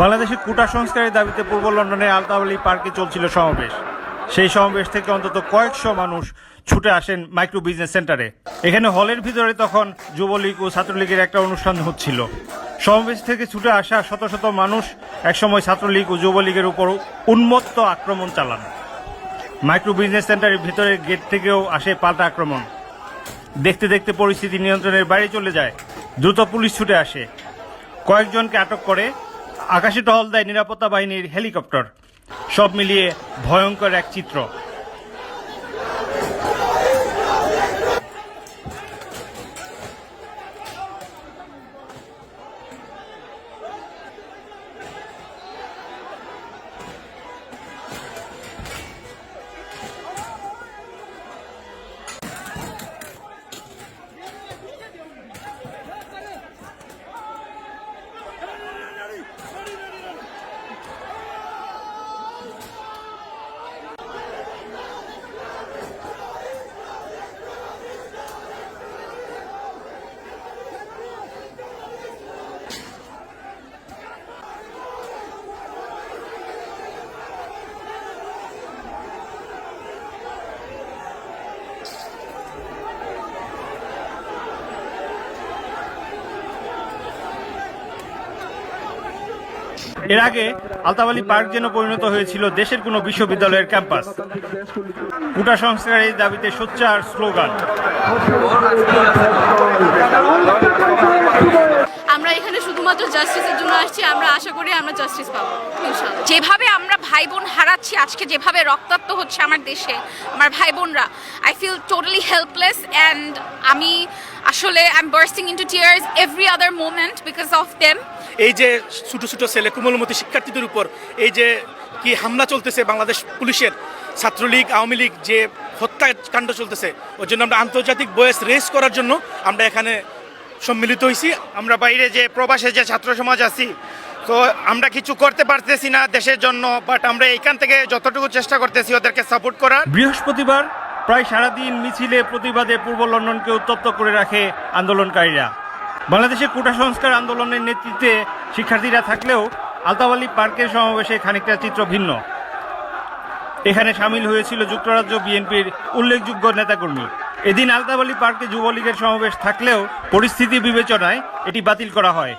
বাংলাদেশের কুটা সংস্কারের দাবিতে পূর্ব লন্ডনের আলতাওয়ালি পার্কে চলছিল সমাবেশ। সেই সমাবেশ থেকে অন্তত কয়েকশো মানুষ ছুটে আসেন মাইক্রো বিজনেস সেন্টারে। এখানে হলের ভিতরে তখন যুবলীগ ও ছাত্রলীগের একটা অনুষ্ঠান হচ্ছিল। সমাবেশ থেকে ছুটে আসা শত শত মানুষ একসময় ছাত্রলীগ ও যুবলীগের উপর উন্মত্ত আক্রমণ চালান। মাইক্রো বিজনেস সেন্টারের ভিতরের গেট থেকেও আসে পাল্টা আক্রমণ। দেখতে দেখতে পরিস্থিতি নিয়ন্ত্রণের বাইরে চলে যায়। দ্রুত পুলিশ ছুটে আসে। কয়েকজনকে আটক করে আকাশে টহল দেয় নিরাপত্তা বাহিনীর হেলিকপ্টার। সব মিলিয়ে ভয়ঙ্কর এক চিত্র। এর আগে আলতাবালি পার্ক যেন পরিণত হয়েছিল দেশের কোনো বিশ্ববিদ্যালয়ের ক্যাম্পাস। কুটা সংস্কারের দাবিতে সোচ্চার স্লোগান। শুধুমাত্র জাস্টিসের জন্য আসছি আমরা আশা করি আমরা জাস্টিস পাবো ইনশাআল্লাহ। যেভাবে আমরা ভাই বোন হারাচ্ছি আজকে যেভাবে রক্তাক্ত হচ্ছে আমার দেশে আমার ভাই বোনরা I feel totally helpless and আমি আসলে I am bursting into tears every other moment because of them এই যে ছোটো ছোটো ছেলে কোমলমতি শিক্ষার্থীদের উপর এই যে কি হামলা চলতেছে বাংলাদেশ পুলিশের ছাত্রলীগ আওয়ামী লীগ যে হত্যাকাণ্ড চলতেছে ওর জন্য আমরা আন্তর্জাতিক বয়স রেস করার জন্য আমরা এখানে সম্মিলিত হয়েছি আমরা বাইরে যে প্রবাসে যে ছাত্র সমাজ আছি, তো আমরা কিছু করতে পারতেছি না দেশের জন্য বাট আমরা এইখান থেকে যতটুকু চেষ্টা করতেছি ওদেরকে সাপোর্ট করার। বৃহস্পতিবার প্রায় সারাদিন মিছিলে প্রতিবাদে পূর্ব লন্ডনকে উত্তপ্ত করে রাখে আন্দোলনকারীরা। বাংলাদেশের কোটা সংস্কার আন্দোলনের নেতৃত্বে শিক্ষার্থীরা থাকলেও আলতাওয়ালি পার্কের সমাবেশে খানিকটা চিত্র ভিন্ন। এখানে সামিল হয়েছিল যুক্তরাজ্য বিএনপির উল্লেখযোগ্য নেতাকর্মী। এদিন আলতাবালি পার্কে যুবলীগের সমাবেশ থাকলেও পরিস্থিতি বিবেচনায় এটি বাতিল করা হয়।